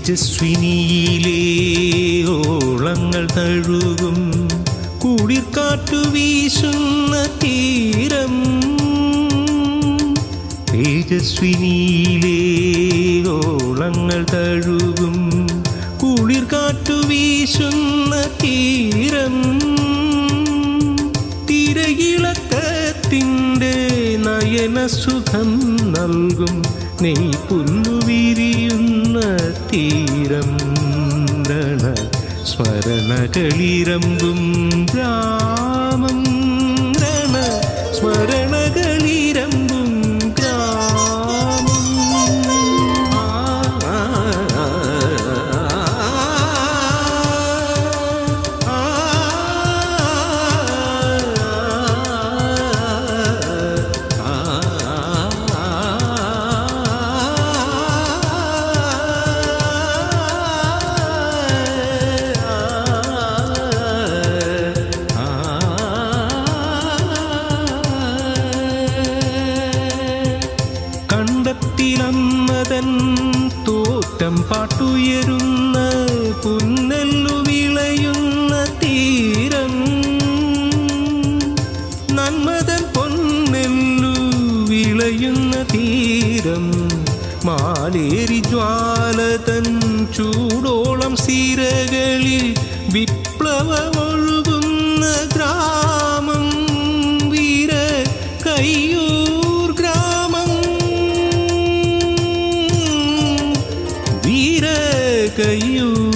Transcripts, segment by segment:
തേജസ്വിനിയിലെ ഓളങ്ങൾ തഴുകും കുളിർക്കാറ്റു വീശുന്ന തീരം തേജസ്വിനിയിലെ തഴുകും. തഴുകും കുളിർക്കാറ്റു വീശുന്ന തീരം തിരയിളക്കത്തിന്റെ നയനസുഖം നൽകും. നെയ് പുല്ലുവിരിയുന്ന തീരം രണ സ്മരണകളിരമ്പും ഗ്രാമം തോറ്റം പാട്ടുയരുന്ന പുന്നെല്ലു വിളയുന്ന തീരം നന്മതൻ പൊന്നെല്ലു വിളയുന്ന തീരം. മാലേരി ജ്വാലതൻ ചൂടോളം സിരകളിൽ വിപ്ലവമൊഴുകുന്ന ഗ്രാമം കയ്യൂർ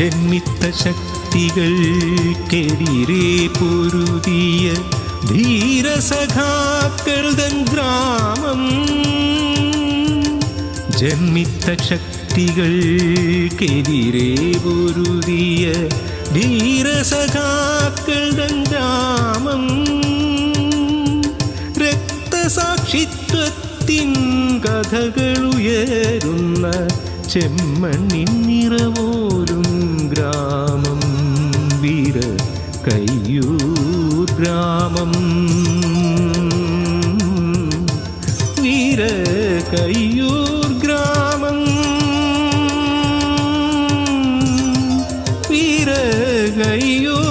ജന്മിത്ത ശക്തികൾക്കെതിരെ പൊരുതിയ ധീരസഖാക്കൾ തൻ ഗ്രാമം. ജന്മിത്ത ശക്തികൾക്കെതിരെ പൊരുതിയ ധീരസഖാക്കൾ തൻ ഗ്രാമം. രക്തസാക്ഷിത്വത്തിൻ കഥകളുയരുന്ന ചെമ്മണ്ണിൻ നിറവോരും ഗ്രാമം വീര കയ്യൂർ ഗ്രാമം. വീര കയ്യൂർ ഗ്രാമം. വീര കയ്യൂർ